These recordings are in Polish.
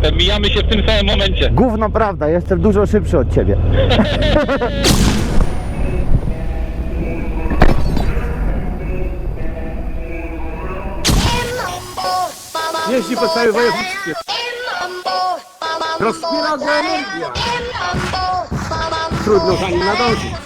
tempem, mijamy się w tym samym momencie. Gówno prawda, jestem dużo szybszy od ciebie. Jeździ po całej województwie. Rozpiera go energia. Trudno za nim nadążyć.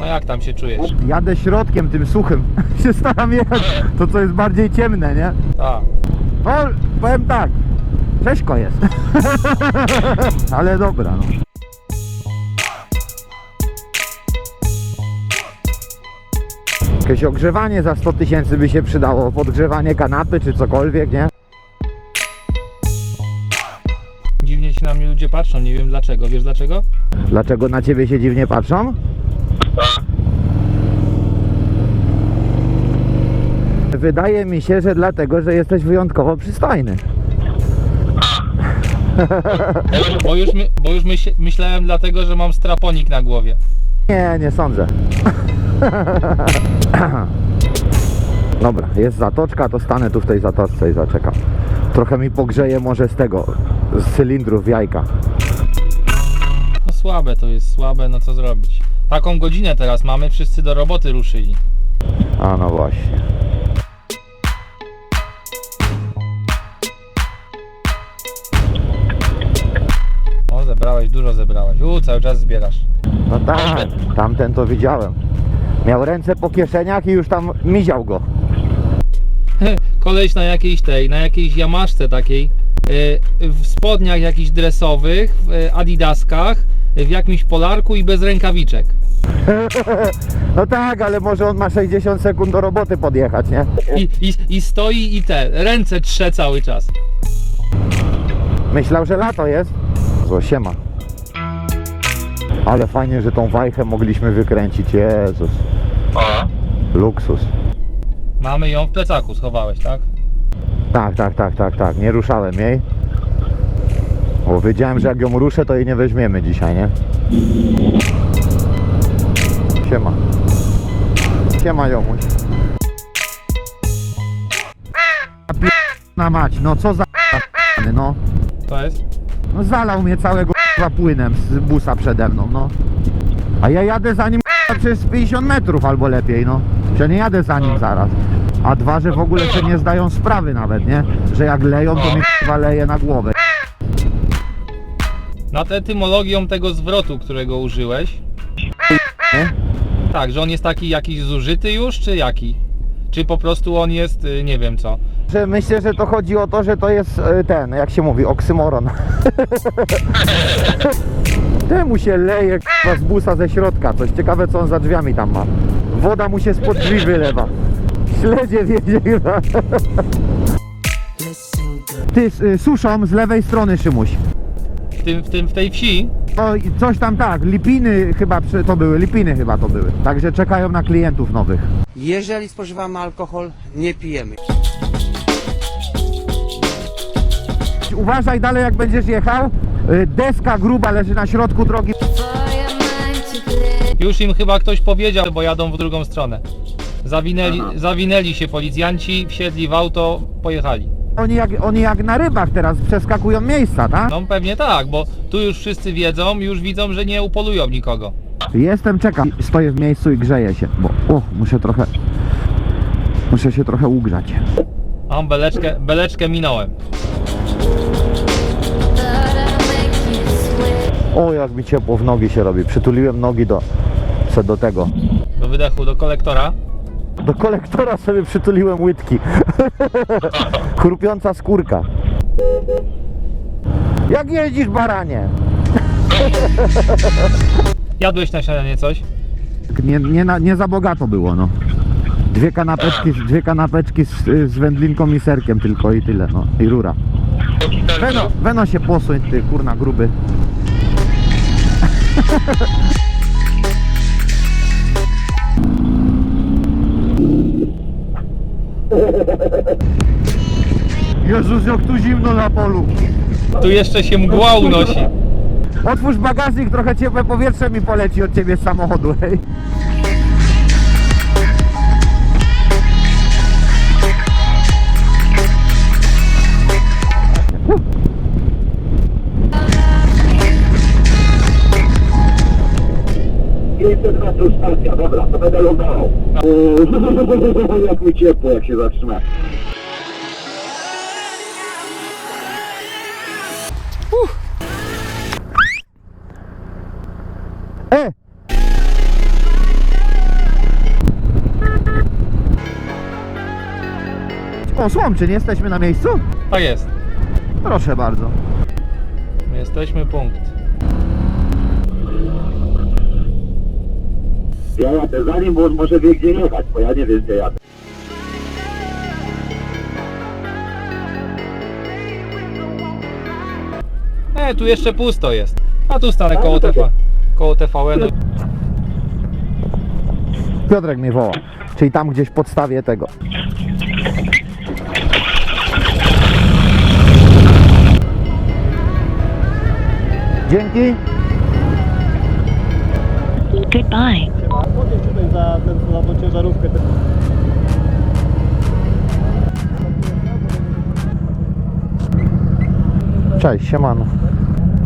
No jak tam się czujesz? Jadę środkiem tym suchym. się staram jechać to, co jest bardziej ciemne, nie? Tak. No, powiem tak. Ciężko jest. Ale dobra, no. Jakieś ogrzewanie za 100 tysięcy by się przydało. Podgrzewanie kanapy czy cokolwiek, nie? Ludzie patrzą, nie wiem dlaczego. Wiesz dlaczego? Dlaczego na ciebie się dziwnie patrzą? Wydaje mi się, że dlatego, że jesteś wyjątkowo przystojny. Bo już, my, bo już myśl, myślałem dlatego, że mam straponik na głowie. Nie, nie sądzę. Dobra, jest zatoczka, to stanę tu w tej zatoczce i zaczekam. Trochę mi pogrzeje może z tego, z cylindrów jajka. No słabe to jest, słabe, no co zrobić. Taką godzinę teraz mamy, wszyscy do roboty ruszyli. A no właśnie. O, zebrałeś, dużo zebrałeś. U, cały czas zbierasz. No tak, tamten to widziałem. Miał ręce po kieszeniach i już tam miział go. Koleś na jakiejś tej, na jakiejś jamaszce takiej, yy, w spodniach jakichś dresowych, w yy, adidaskach, w jakimś polarku i bez rękawiczek. No tak, ale może on ma 60 sekund do roboty podjechać, nie? I, i, I stoi i te, ręce trze cały czas. Myślał, że lato jest. Zło, siema. Ale fajnie, że tą wajchę mogliśmy wykręcić. Jezus, O, luksus. Mamy ją w plecaku, schowałeś, tak? Tak, tak, tak, tak, tak. Nie ruszałem jej. Bo wiedziałem, że jak ją ruszę, to jej nie weźmiemy dzisiaj, nie? Siema. Siema, jomuś. Na mać, no co za no. To jest? No zalał mnie całego płynem z busa przede mną, no. A ja jadę za nim przez 50 metrów albo lepiej, no. Że nie jadę za nim zaraz. A dwa, że w ogóle się nie zdają sprawy nawet, nie? Że jak leją, to mi k***a leje na głowę. Nad etymologią tego zwrotu, którego użyłeś. Nie? Tak, że on jest taki jakiś zużyty już, czy jaki? Czy po prostu on jest, y, nie wiem co. Że myślę, że to chodzi o to, że to jest e, ten, jak się mówi, oksymoron. Temu się leje k***a, z busa ze środka. Coś ciekawe, co on za drzwiami tam ma. Woda mu się spod drzwi wylewa. Śledzie wiedzie chyba. Ty, y, suszą z lewej strony, Szymuś. W, tym, w, tym, w tej wsi O, i coś tam tak, lipiny chyba przy- to były, lipiny chyba to były. Także czekają na klientów nowych. Jeżeli spożywamy alkohol, nie pijemy. Uważaj dalej jak będziesz jechał. Y, Deska gruba leży na środku drogi. już im chyba ktoś powiedział, bo jadą w drugą stronę. Zawinęli, zawinęli się policjanci, wsiedli w auto, pojechali. Oni jak, oni jak na rybach teraz przeskakują miejsca, tak? No pewnie tak, bo tu już wszyscy wiedzą, już widzą, że nie upolują nikogo. Jestem, czekam. Stoję w miejscu i grzeję się, bo o, muszę trochę muszę się trochę ugrzać. Mam beleczkę, beleczkę minąłem. O, jak mi ciepło w nogi się robi. Przytuliłem nogi do co do tego. Do wydechu, do kolektora. Do kolektora sobie przytuliłem łydki. Chrupiąca skórka. Jak jeździsz, baranie? Jadłeś na śniadanie coś? Nie, nie, na, nie za bogato było, no. Dwie kanapeczki, dwie kanapeczki z, z wędlinką i serkiem tylko i tyle, no. I rura. Weno, weno się posuń, ty kurna gruby. Jezus, jak tu zimno na polu. Tu jeszcze się mgła unosi. Otwórz bagażnik, trochę ciepłe powietrze mi poleci od ciebie z samochodu, hej. Stacja, dobra, to będę lądował. Eee, jak mi ciepło, jak się zatrzyma. E! O, Słomczyn, jesteśmy na miejscu? Tak jest. Proszę bardzo. My jesteśmy punkt. Ja jadę za nim, bo on może wie gdzie jechać, bo ja nie wiem gdzie jadę. E, tu jeszcze pusto jest. A tu stanę koło TV. Koło TVN. Piotrek mnie woła. Czyli tam gdzieś podstawię tego. Dzięki. Goodbye. Tutaj za, ciężarówkę. Cześć, siemano.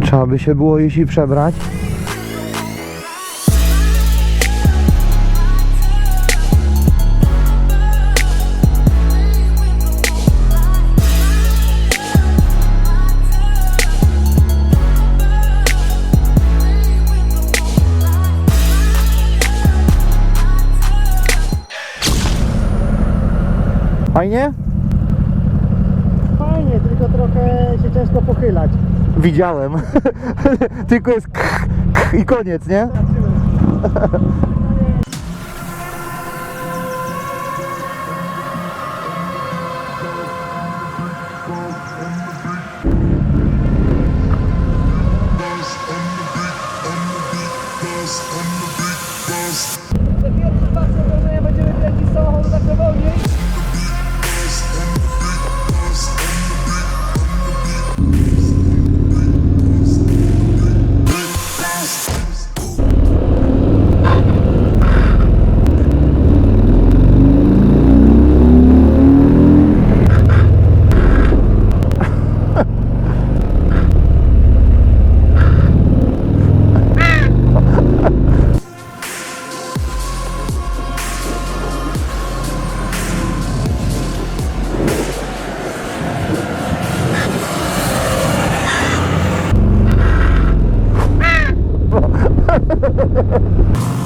Trzeba by się było iść i przebrać. Fajnie? Fajnie, tylko trochę się ciężko pochylać. Widziałem. Tylko jest k, k i koniec, nie? Ha ha ha ha!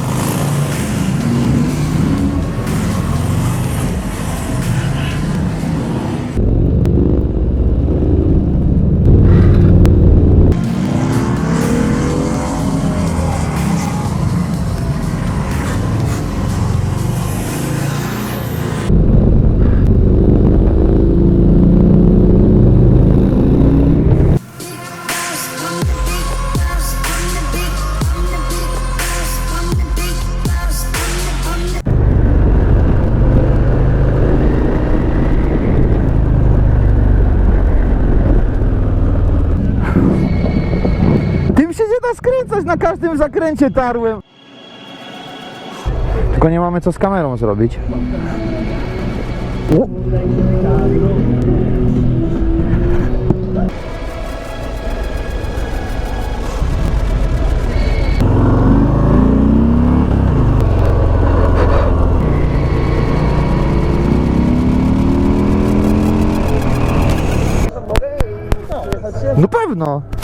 Skręcać na każdym zakręcie tarłem. Tylko nie mamy co z kamerą zrobić. O! No pewno.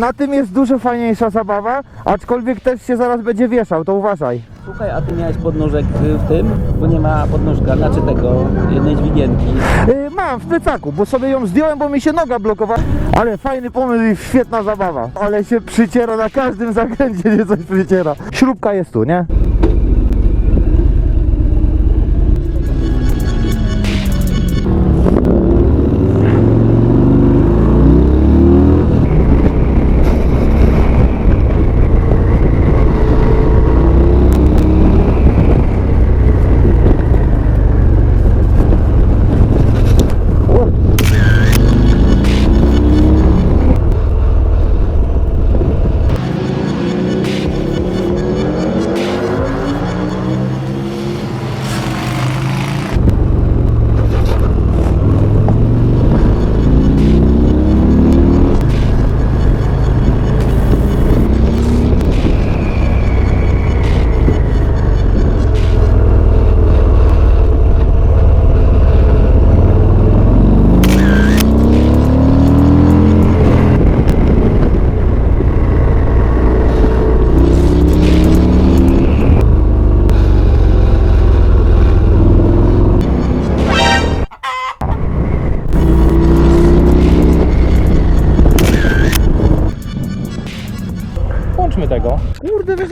Na tym jest dużo fajniejsza zabawa, aczkolwiek też się zaraz będzie wieszał, to uważaj. Słuchaj, a ty miałeś podnóżek y, w tym? Bo nie ma podnóżka, znaczy tego, jednej dźwigienki. Yy, mam w plecaku, bo sobie ją zdjąłem, bo mi się noga blokowała. Ale fajny pomysł i świetna zabawa. Ale się przyciera na każdym zakręcie, nie coś przyciera. Śrubka jest tu, nie?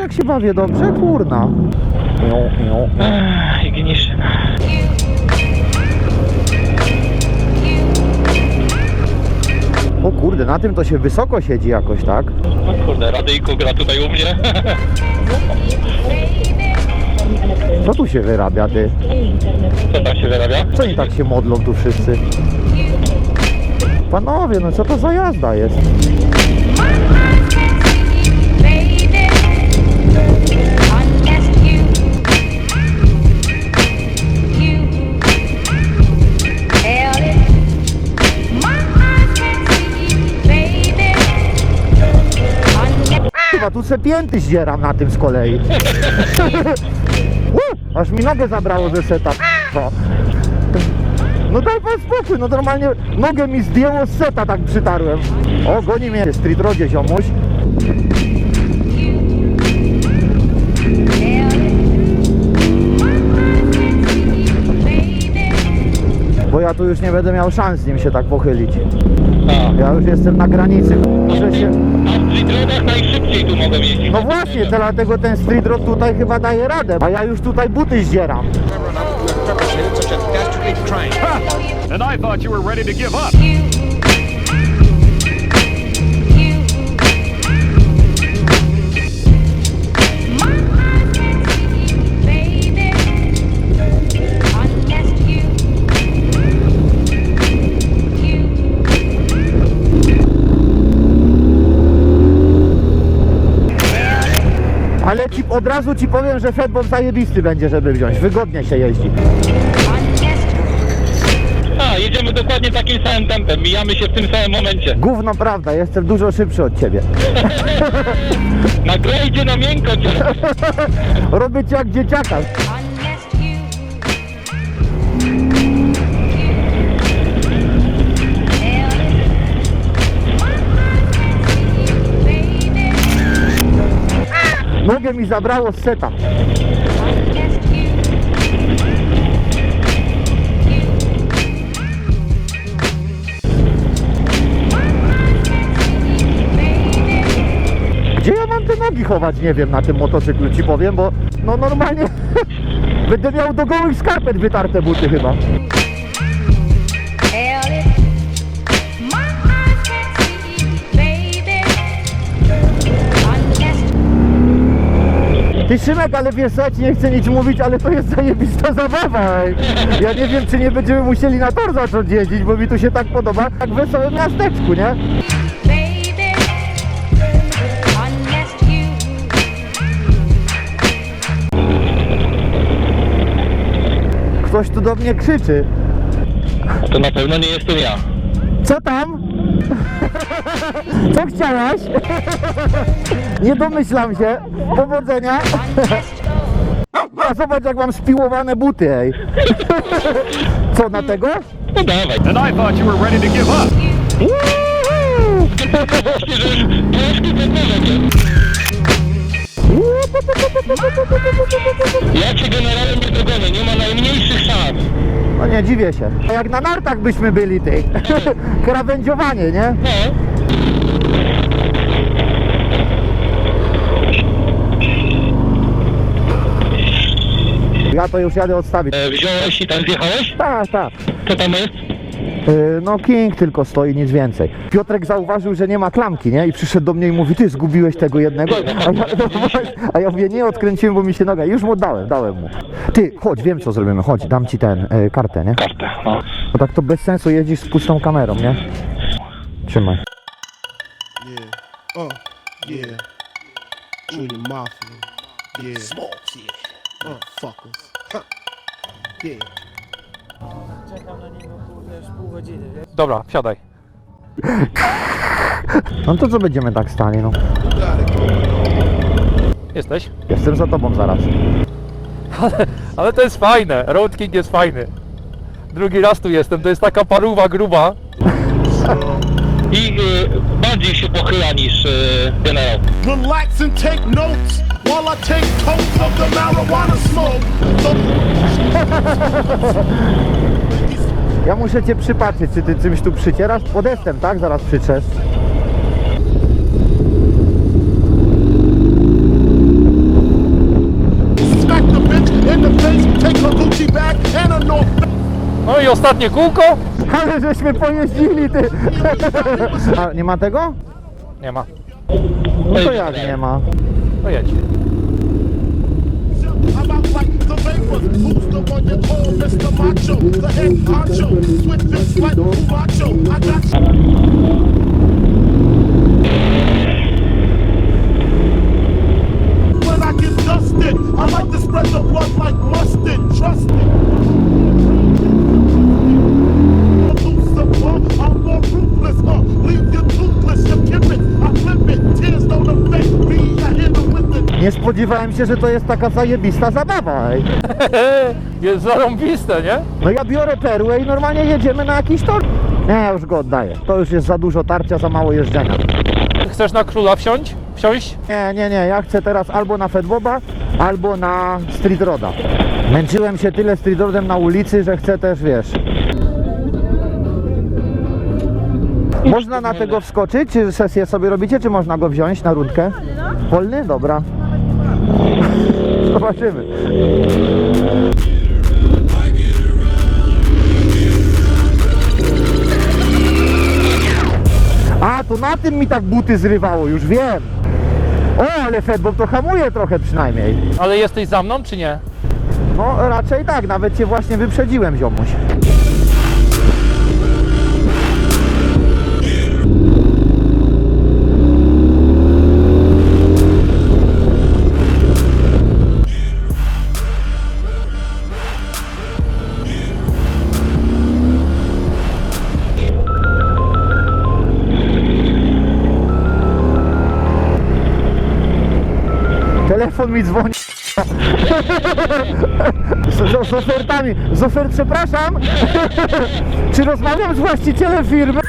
Jak się bawię dobrze? Kurna. Ignition. O kurde, na tym to się wysoko siedzi jakoś, tak? No kurde, radyjko gra tutaj u mnie. Co tu się wyrabia, ty? Co tam się wyrabia? Co oni tak się modlą tu wszyscy? Panowie, no co to za jazda jest? Se pięty zdzieram na tym z kolei. U, aż mi nogę zabrało ze seta. No. No daj pan spokój, no normalnie nogę mi zdjęło z seta, tak przytarłem. O, goni mnie street rodzie ziomuś. Bo ja tu już nie będę miał szans z nim się tak pochylić. A. Ja już jestem na granicy. Muszę się... A w streetrodach najszybciej tu mogę jeździć. No właśnie, dlatego ten street road tutaj chyba daje radę, a ja już tutaj buty zdzieram. And I thought you were ready to give up. Ale ci, od razu ci powiem, że Fedbob zajebisty będzie, żeby wziąć. Wygodnie się jeździ. A, jedziemy dokładnie takim samym tempem. Mijamy się w tym samym momencie. Gówno prawda, jestem dużo szybszy od ciebie. Na grejdzie na miękko cię. Robię cię jak dzieciaka. Nogę mi zabrało z seta. Gdzie ja mam te nogi chować? Nie wiem na tym motocyklu ci powiem, bo no normalnie będę miał do gołych skarpet wytarte buty chyba. Ty Szymek, ale wiesz co, ja ci nie chcę nic mówić, ale to jest zajebista zabawa. ej. Ja nie wiem, czy nie będziemy musieli na tor zacząć jeździć, bo mi tu się tak podoba, jak w wesołym miasteczku, nie? Ktoś tu do mnie krzyczy. To na pewno nie jestem ja. Co tam? Co chciałaś? Nie domyślam się. Powodzenia. A zobacz jak mam spiłowane buty, ej. Co na tego? No dawaj. And I thought you were ready to give up. Woohoo! Ja cię generałem nie dogonię, nie ma najmniejszych szans. No nie dziwię się. A Jak na nartach byśmy byli, ty. Krawędziowanie, nie? No. Ja to już jadę odstawić. E, wziąłeś i tam zjechałeś? Tak, tak. Co tam jest? Yy, No King tylko stoi, nic więcej. Piotrek zauważył, że nie ma klamki, nie? I przyszedł do mnie i mówi, ty zgubiłeś tego jednego? A ja, no, właśnie, a ja mówię, nie odkręciłem, bo mi się noga. Już mu oddałem, dałem mu. Ty, chodź, wiem co zrobimy, chodź, dam ci ten, e, kartę, nie? Kartę, no. Bo tak to bez sensu jeździsz z pustą kamerą, nie? Trzymaj. Yeah. Uh, yeah. Junior Mafia. Yeah. Smokes, yeah. Uh, fuckers. Huh. Yeah. Dobra, wsiadaj. No to co będziemy tak stali, no? Jesteś? Jestem za tobą zaraz. Ale to jest fajne, Road King jest fajny. Drugi raz tu jestem, to jest taka paruwa gruba. I y, bardziej się pochyla niż y, generał. Relax and take notes while I take totes of the marijuana smoke. Ja muszę cię przypatrzeć, czy ty czymś tu przycierasz? Podestem, tak? Zaraz przyczesz. No i ostatnie kółko. Ale żeśmy pojeździli, ty. A nie ma tego? Nie ma. No to jak nie ma? To jedź. Who's the one you Mr. Macho? The head honcho. Swift fist like Macho. I got you. When I get dusted, I like to spread the blood like mustard. Trust me. Nie spodziewałem się, że to jest taka zajebista zabawa, ej. Jest zarąbiste, nie? No ja biorę perłę i normalnie jedziemy na jakiś tor. Nie, ja już go oddaję. To już jest za dużo tarcia, za mało jeżdżenia. Chcesz na króla wsiąść? Wsiąść? Nie, nie, nie, ja chcę teraz albo na Fedboba, albo na Street Roda. Męczyłem się tyle Street Rodem na ulicy, że chcę też, wiesz... Można na tego wskoczyć? Czy sesję sobie robicie, czy można go wziąć na rundkę? Wolny? Dobra. Zobaczymy. A, to na tym mi tak buty zrywało, już wiem. O, ale Fedbob to hamuje trochę przynajmniej. Ale jesteś za mną, czy nie? No, raczej tak, nawet cię właśnie wyprzedziłem, ziomuś. Telefon mi dzwoni. Z, z, z ofertami. Z ofert, przepraszam. Czy rozmawiam z właścicielem firmy?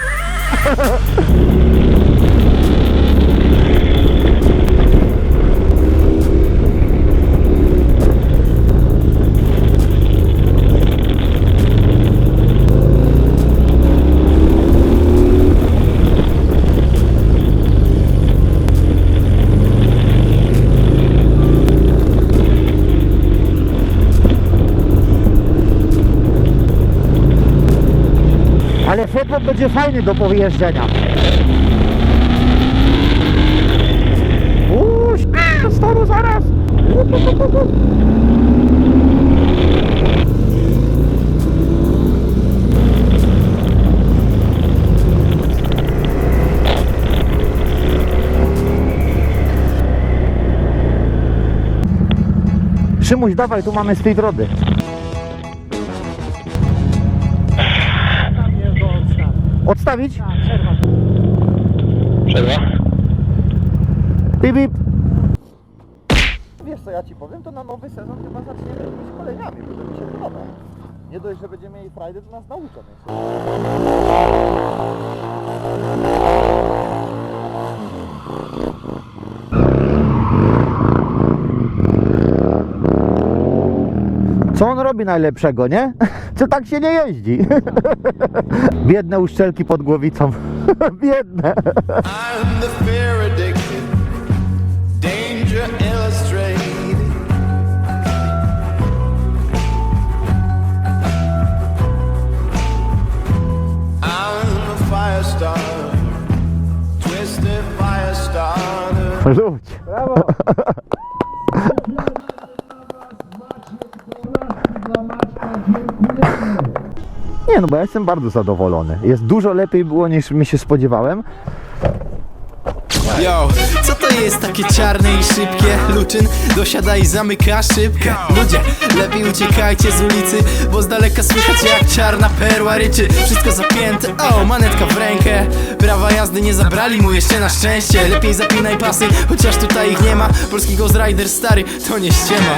Ale Fedbob będzie fajny do pojeżdżenia. Uuu, storu zaraz. Szymuś, dawaj, tu mamy street rody. Odstawić? Przerwa. Bip, bip. Wiesz co ja ci powiem, to na nowy sezon chyba zaczniemy robić szkoleniami, bo to mi się podoba. Nie dość, że będziemy mieli frajdę, to nas nauczą. Co on robi najlepszego, nie? Czy tak się nie jeździ? Biedne uszczelki pod głowicą. Biedne. I'm the Nie no, bo ja jestem bardzo zadowolony. Jest dużo lepiej było niż mi się spodziewałem. Yo, co to jest takie czarne i szybkie? Luczyn dosiada i zamyka szybkę Ludzie, lepiej uciekajcie z ulicy Bo z daleka słychać jak czarna perła ryczy Wszystko zapięte, o, manetka w rękę Prawa jazdy nie zabrali mu jeszcze na szczęście Lepiej zapinaj pasy, chociaż tutaj ich nie ma Polski Ghost Rider stary, to nie ściema